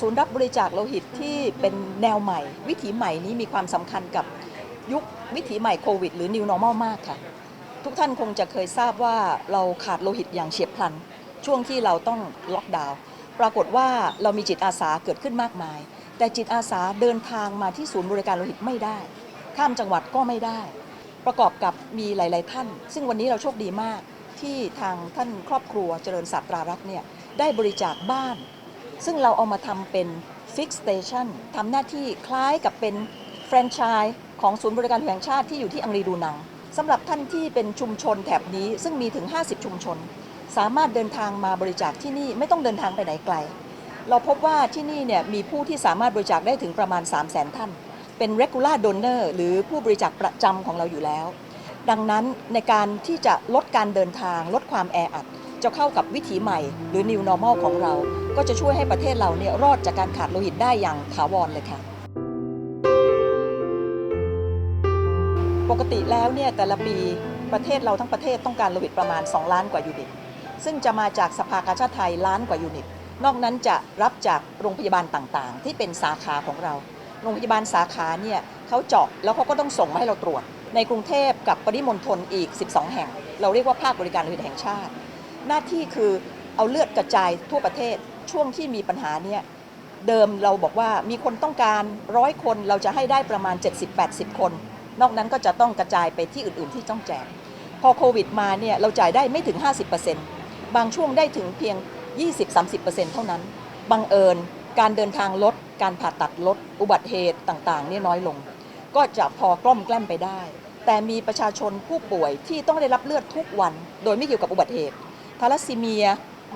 ศูนย์รับบริจาคโลหิตที่เป็นแนวใหม่ วิถีใหม่นี้มีความสำคัญกับยุควิถีใหม่โควิด หรือ New Normal มากค่ะ ทุกท่านคงจะเคยทราบว่าเราขาดโลหิตอย่างเฉียบพลัน ช่วงที่เราต้องล็อกดาวน์ปรากฏว่าเรามีจิตอาสาเกิดขึ้นมากมาย แต่จิตอาสาเดินทางมาที่ศูนย์บริการโลหิตไม่ได้ ข้ามจังหวัดก็ไม่ได้ ประกอบกับมีหลาย ๆ ท่าน ซึ่งวันนี้เราโชคดีมากที่ทางท่านครอบครัวเจริญศาสตรารักษ์เนี่ยได้บริจาคบ้าน ซึ่งเราเอามาทำเป็น Fix Station ทำหน้าที่คล้ายกับเป็นแฟรนไชส์ของศูนย์บริการแห่งชาติที่อยู่ที่อังรีดูนังสำหรับท่านที่เป็นชุมชนแถบนี้ซึ่งมีถึง 50 ชุมชน สามารถเดินทางมาบริจาคที่นี่ไม่ต้องเดินทางไปไหนไกล เราพบว่าที่นี่เนี่ยมีผู้ที่สามารถบริจาคได้ถึงประมาณ 3 0 0 0 0 0 ท่าน เป็น regular donor หรือผู้บริจาคประจำของเราอยู่แล้ว ดังนั้นในการที่จะลดการเดินทางลดความแออัด จะเข้ากับวิถีใหม่หรือ new normal ของเรา ก็จะช่วยให้ประเทศเราเนี่ยรอดจากการขาดโลหิตได้อย่างถาวรเลยค่ะ ปกติแล้วเนี่ยแต่ละปีประเทศเราทั้งประเทศต้องการโลหิตประมาณ 2 ล้านกว่ายูนิต ซึ่งจะมาจากสภากาชาติไทยล้านกว่ายูนิต นอกนั้นจะรับจากโรงพยาบาลต่างๆ ที่เป็นสาขาของเรา โรงพยาบาลสาขาเนี่ยเขาเจาะแล้วเขาก็ต้องส่งมาให้เราตรวจ ในกรุงเทพกับปริมณฑลอีก 12 แห่ง เราเรียกว่าภาคบริการโลหิตแห่งชาติ หน้าที่คือเอาเลือดกระจายทั่วประเทศช่วงที่มีปัญหาเนี่ยเดิมเราบอกว่ามีคนต้องการร้อยคนเราจะให้ได้ประมาณ 70-80 คน นอกนั้นก็จะต้องกระจายไปที่อื่นๆที่ต้องแจก พอโควิดมาเนี่ยเราจ่ายได้ไม่ถึง 50%บางช่วงได้ถึงเพียง 20-30%เท่านั้น บังเอิญการเดินทางลด การผ่าตัดลด อุบัติเหตุต่างๆเนี่ยน้อยลง ก็จะพอกล้อมแกล้มไปได้ แต่มีประชาชนผู้ป่วยที่ต้องได้รับเลือดทุกวัน โดยไม่เกี่ยวกับอุบัติเหตุ ทาลัสซีเมีย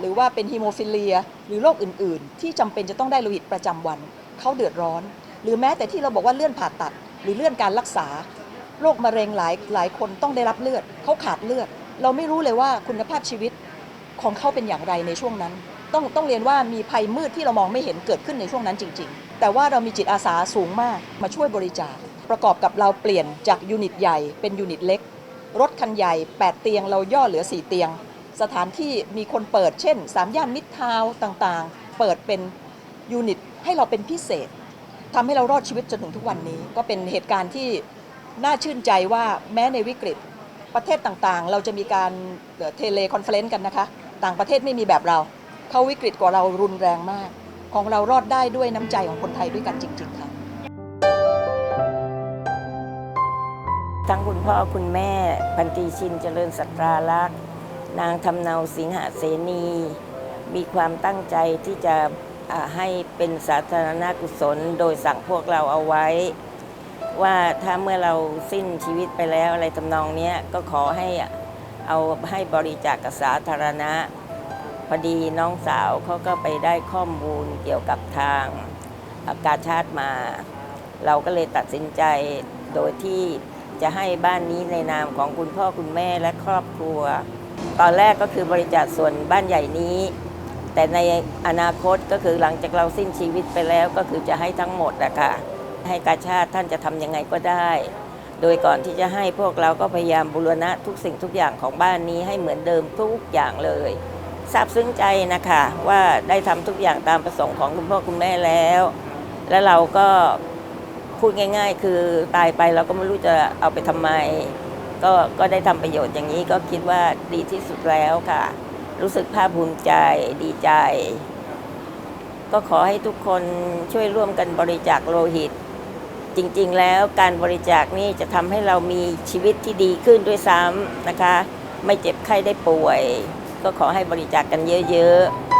หรือว่าเป็นฮีโมฟิเลีย หรือโรคอื่นๆ ที่จำเป็นจะต้องได้โลหิตประจำวัน เขาเดือดร้อน หรือแม้แต่ที่เราบอกว่าเลื่อนผ่าตัด หรือเลื่อนการรักษาโรคมะเร็งหลายหลายคนต้องได้รับเลือด เขาขาดเลือด เราไม่รู้เลยว่าคุณภาพชีวิตของเขาเป็นอย่างไรในช่วงนั้น ต้องต้องเรียนว่ามีภัยมืดที่เรามองไม่เห็นเกิดขึ้นในช่วงนั้นจริง ๆ แต่ว่าเรามีจิตอาสาสูงมากมาช่วยบริจาค ประกอบกับเราเปลี่ยนจากยูนิตใหญ่เป็นยูนิตเล็ก รถคันใหญ่ 8 เตียงเราย่อเหลือ 4 เตียง สถานที่มีคนเปิดเช่น3ย่านมิตรทาวต่างๆ เปิดเป็นยูนิตให้เราเป็นพิเศษทำให้เรารอดชีวิตจนถึงทุกวันนี้ ก็เป็นเหตุการณ์ที่น่าชื่นใจว่าแม้ในวิกฤตประเทศต่างๆ เราจะมีการเทเลคอนเฟลนซ์กันนะคะ ต่างประเทศไม่มีแบบเรา เขาวิกฤตกว่าเรารุนแรงมาก ของเรารอดได้ด้วยน้ำใจของคนไทยด้วยกันจริง ๆ ค่ะทั้งคุณพ่อคุณแม่พันตีชินเจริญสัตราลักษณ์ นางทำเนาสิงหาเสนี มีความตั้งใจที่จะให้เป็นสาธารณกุศล โดยสั่งพวกเราเอาไว้ ว่าถ้าเมื่อเราสิ้นชีวิตไปแล้วอะไรทำนองนี้ก็ขอให้เอาให้บริจาคกับสาธารณะ พอดีน้องสาวเขาก็ไปได้ข้อมูลเกี่ยวกับทางอากาชาติมา เราก็เลยตัดสินใจโดยที่จะให้บ้านนี้ในนามของคุณพ่อคุณแม่และครอบครัว ตอนแรกก็คือบริจาคส่วนบ้านใหญ่นี้ แต่ในอนาคตก็คือหลังจากเราสิ้นชีวิตไปแล้วก็คือจะให้ทั้งหมดอะค่ะให้กาชาติท่านจะทำยังไงก็ได้ โดยก่อนที่จะให้พวกเราก็พยายามบูรณะทุกสิ่งทุกอย่างของบ้านนี้ให้เหมือนเดิมทุกอย่างเลยซาบซึ้งใจนะคะว่าได้ทำทุกอย่างตามประสงค์ของคุณพ่อคุณแม่แล้ว และเราก็พูดง่าย ๆ คือตายไปเราก็ไม่รู้จะเอาไปทำไม ก็ก็ได้ทำประโยชน์อย่างนี้ก็คิดว่าดีที่สุดแล้วค่ะ รู้สึกภาคภูมิใจดีใจ ก็ขอให้ทุกคนช่วยร่วมกันบริจาคโลหิต จริงๆ แล้วการบริจาคนี่จะทำให้เรามีชีวิตที่ดีขึ้นด้วยซ้ำนะคะ ไม่เจ็บไข้ได้ป่วย ก็ขอให้บริจาคกันเยอะ ๆ